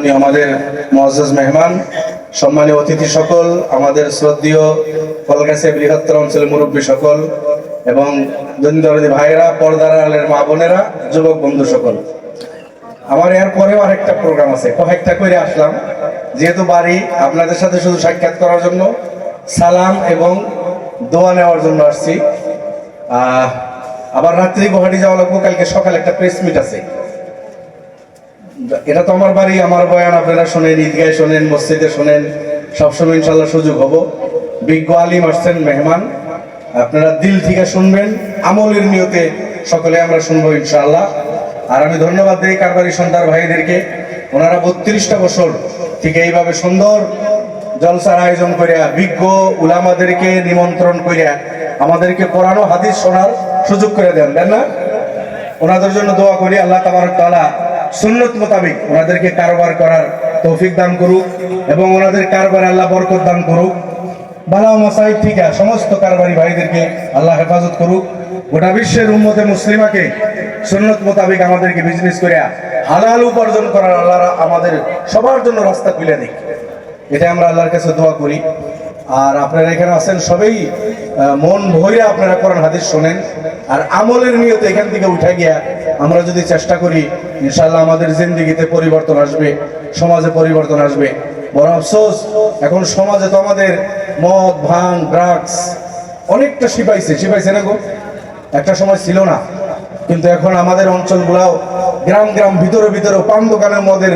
আমি আমাদের মহাজাজ মেহমান সম্মানীয় অতিথি সকল, আমাদের শ্রদ্ধীয় কলকাছে বৃহত্তর অঞ্চলের মুরব্বী সকল এবং দরিদ্রী ভাইয়েরা, পর্দার আলের মা বোনেরা, যুবক বন্ধু সকল। আমার এর পরেও আরেকটা প্রোগ্রাম আছে, কয়েকটা করে আসলাম। যেহেতু বাড়ি আপনাদের সাথে শুধু সাক্ষাৎ করার জন্য, সালাম এবং দোয়া নেওয়ার জন্য আসছি। আবার রাত্রি গুয়াহাটি যাওয়া লাগবো, কালকে সকালে একটা প্রেস মিট আছে। এটা তো আমার বাড়ি, আমার বয়ান আপনারা শোনেন ঈদগায় শোনেন, মসজিদে শোনেন, সবসময় ইনশাল্লাহ সুযোগ হব। বিজ্ঞ আলিম আসছেন, মেহমান। আপনারা দিল থেকে শুনবেন, আমলের নিয়তে সকলে আমরা শুনব ইনশাল্লাহ। আর আমি ধন্যবাদ দিই কারবারি সন্তার ভাইদেরকে। ওনারা বত্রিশটা বছর ঠিক এইভাবে সুন্দর জলসার আয়োজন করিয়া, বিজ্ঞ উলামাদেরকে নিমন্ত্রণ করিয়া আমাদেরকে কোরআন হাদিস শোনার সুযোগ করে দেন তাই না? ওনাদের জন্য দোয়া করি, আল্লাহ তাবারক তাআলা সুন্নত মোতাবেক ওনাদেরকে কারবার করার তৌফিক দান করুক এবং ওনাদের কারবার আল্লাহ বরকত দান করুক। বালা মাসাইব ঠিকা সমস্ত কারবারি ভাইদেরকে আল্লাহ হেফাজত করুক। গোটা বিশ্বের উন্মতে মুসলিমাকে সুন্নত মোতাবেক আমাদেরকে বিজনেস করিয়া হালাল উপার্জন করার আল্লাহ আমাদের সবার জন্য রাস্তা খুলে দিক। এটা আমরা আল্লাহর কাছে দোয়া করি। আর আপনারা এখানে আছেন সবাই মন ভরে আপনারা কোরআন হাদিস শোনেন। আর আমলের নিয়তে এখান থেকে উঠে গিয়া আমরা যদি চেষ্টা করি ইনশাল্লাহ আমাদের জিন্দিগিতে পরিবর্তন আসবে, সমাজে পরিবর্তন আসবে। বড় আফসোস, এখন সমাজে তো আমাদের মদ, ভাং, ড্রাগস অনেকটা শিপাইছে। শিপাইছে না গো? একটা সময় ছিল না। কিন্তু এখন আমাদের অঞ্চলগুলাও গ্রাম গ্রাম, ভিতরে ভিতরে পান দোকানের মদের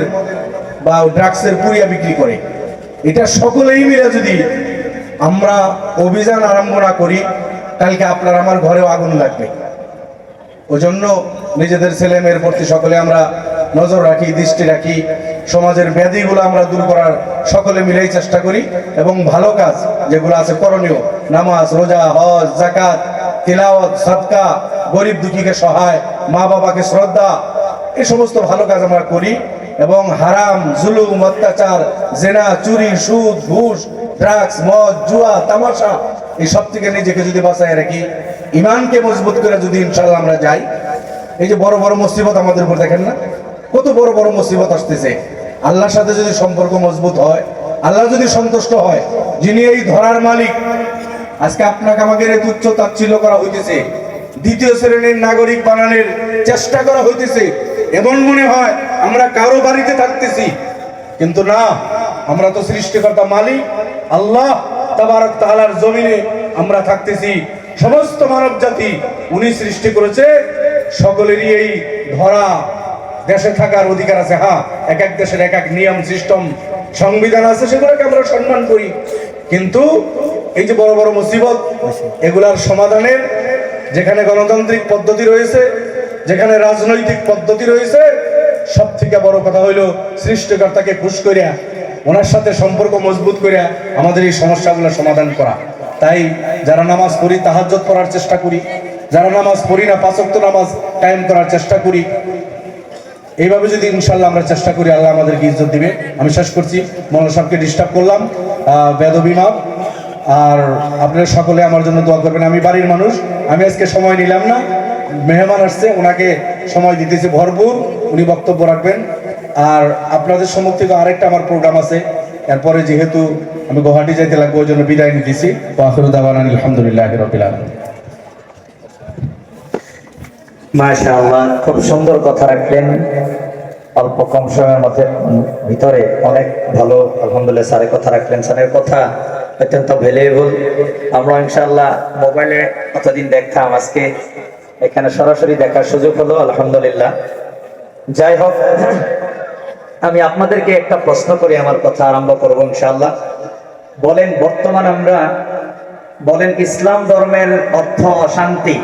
বা ড্রাগসের পুরিয়া বিক্রি করে। এটা সকলেই মিলে যদি আমরা অভিযান আরম্ভ না করি কালকে আপনার আমার ঘরেও আগুন লাগবে। ওই জন্য নিজেদের ছেলে মেয়ের প্রতি সকলে আমরা নজর রাখি, দৃষ্টি রাখি। সমাজের ব্যাধিগুলো আমরা দূর করার সকলে মিলেই চেষ্টা করি এবং ভালো কাজ যেগুলো আছে করণীয়, নামাজ, রোজা, হজ জাকাত তিলাওয়াত, সদকা, গরিব দুঃখীকে সহায় মা বাবাকে শ্রদ্ধা এই সমস্ত ভালো কাজ আমরা করি এবং হারাম, জুলুম, অত্যাচার, জেনা, চুরি, সুদ, ঘুষ, ড্রাগস, মদ, জুয়া, তামাশা এই সব থেকে নিজেকে যদি বাঁচায় রাখি ইমানকে মজবুত করে যদি ইনশাল্লাহ আমরা যাই, এই যে বড় বড় মুসিবত আমাদের উপর দেখেন না? কত বড় বড় মুসিবত আসতেছে। আল্লাহর সাথে যদি সম্পর্ক মজবুত হয়, আল্লাহ যদি সন্তুষ্ট হয়, যিনি এই ধরার মালিক, আজকে আপনাকে আমাকে এই তুচ্ছ তাচ্ছিল্য করা হইতেছে, দ্বিতীয় শ্রেণির নাগরিক বানানোর চেষ্টা করা হইতেছে, এমন মনে হয় আমরা কারও বাড়িতে থাকতেছি, কিন্তু না, আমরা তো সৃষ্টিকর্তা মালিক, আল্লাহ। তাবারক তাআলার জমিনে আমরা থাকতেছি। সমস্ত মানব জাতি উনি সৃষ্টি করেছে। সকলেরই এই ধরা দেশে থাকার অধিকার আছে। হ্যাঁ এক এক দেশের এক এক নিয়ম, সিস্টেম, সংবিধান আছে, সেগুলোকে আমরা সম্মান করি। কিন্তু এই যে বড় বড় মুসিবত, এগুলার সমাধানের যেখানে গণতান্ত্রিক পদ্ধতি রয়েছে, যেখানে রাজনৈতিক পদ্ধতি রয়েছে সব থেকে বড় কথা হইল সৃষ্টিকর্তাকে খুশ করিয়া ওনার সাথে সম্পর্ক মজবুত করিয়া আমাদের এই সমস্যাগুলো সমাধান করা। তাই যারা নামাজ পড়ি তাহাজ্জত পড়ার চেষ্টা করি। যারা নামাজ পড়ি না পাঁচক্ত নামাজ টাইম করার চেষ্টা করি। এইভাবে যদি ইনশাল্লাহ আমরা চেষ্টা করি আল্লাহ আমাদেরকে ইজ্জত দিবে। আমি শেষ করছি। মৌলানা সাহেবকে ডিস্টার্ব করলাম। আহ, বেদবি মাপ। আর আপনারা সকলে আমার জন্য দোয়া করবেন। আমি বাড়ির মানুষ। আমি আজকে সময় নিলাম না। মেহমান আসছে ওনাকে সময় দিতেছে ভরপুর। উনি বক্তব্য রাখবেন। আর আপনাদের সম্মুখ থেকে আরেকটা আমার প্রোগ্রাম আছে। এরপরে যেহেতু আমি গুয়াহাটি যাইতে লাগবো, ওই জন্য বিদায় নিতেছি। আলহামদুলিল্লাহ রবিল খুব সুন্দর কথা রাখলেন। অল্প কম সময়ের মধ্যে ভিতরে অনেক ভালো, আলহামদুলিল্লাহ, স্যারের কথা রাখলেন। স্যারের কথা অত্যন্ত ভ্যালুয়েবল আমরা ইনশাল্লাহ মোবাইলে কতদিন দেখতাম আজকে এখানে সরাসরি দেখার সুযোগ হলো, আলহামদুলিল্লাহ। যাই হোক আমি আপনাদেরকে একটা প্রশ্ন করে, আমার কথা আরম্ভ করব ইনশাআল্লাহ। বলেন, বর্তমান আমরা, বলেন, ইসলাম ধর্মের অর্থ অশান্তি।